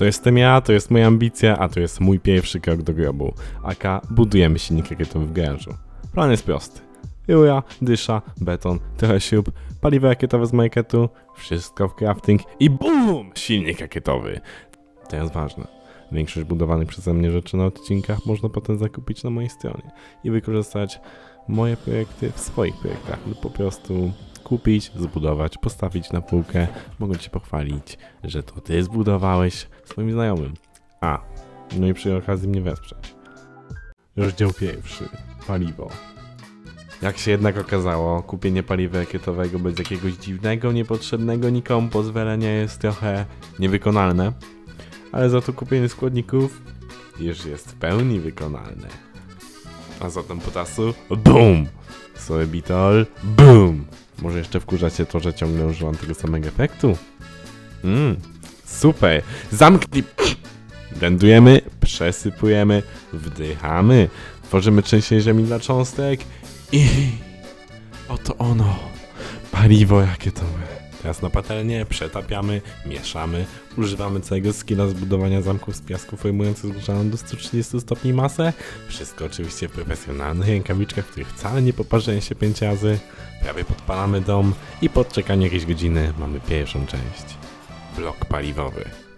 To jestem ja, to jest moja ambicja, a to jest mój pierwszy krok do grobu. Aka budujemy silnik rakietowy w garażu. Plan jest prosty. Rura, dysza, beton, trochę śrub, paliwo rakietowe z marketu, wszystko w crafting i BUM! Silnik rakietowy. Teraz ważne. Większość budowanych przeze mnie rzeczy na odcinkach można potem zakupić na mojej stronie i wykorzystać moje projekty w swoich projektach lub po prostu kupić, zbudować, postawić na półkę. Mogę Ci pochwalić, że to Ty zbudowałeś swoim znajomym. A, no i przy okazji mnie wesprzeć. Rozdział pierwszy. Paliwo. Jak się jednak okazało, kupienie paliwa rakietowego bez jakiegoś dziwnego, niepotrzebnego nikomu pozwolenia jest trochę niewykonalne, ale za to kupienie składników już jest w pełni wykonalne. A zatem potasu, BUM! Sorbitol, BUM! Może jeszcze wkurzacie to, że ciągle używam tego samego efektu? Mmm, super! Zamknij... Blendujemy, przesypujemy, wdychamy, tworzymy trzęsienie ziemi dla cząstek i... Oto ono, paliwo rakietowe. Teraz na patelnię przetapiamy, mieszamy, używamy całego skilla zbudowania zamków z piasku formujących zbliżaną do 130 stopni masę. Wszystko oczywiście w profesjonalnych rękawiczkach, w których wcale nie poparzają się 5 razy. Prawie podpalamy dom i po czekaniu jakiejś godziny mamy pierwszą część. Blok paliwowy.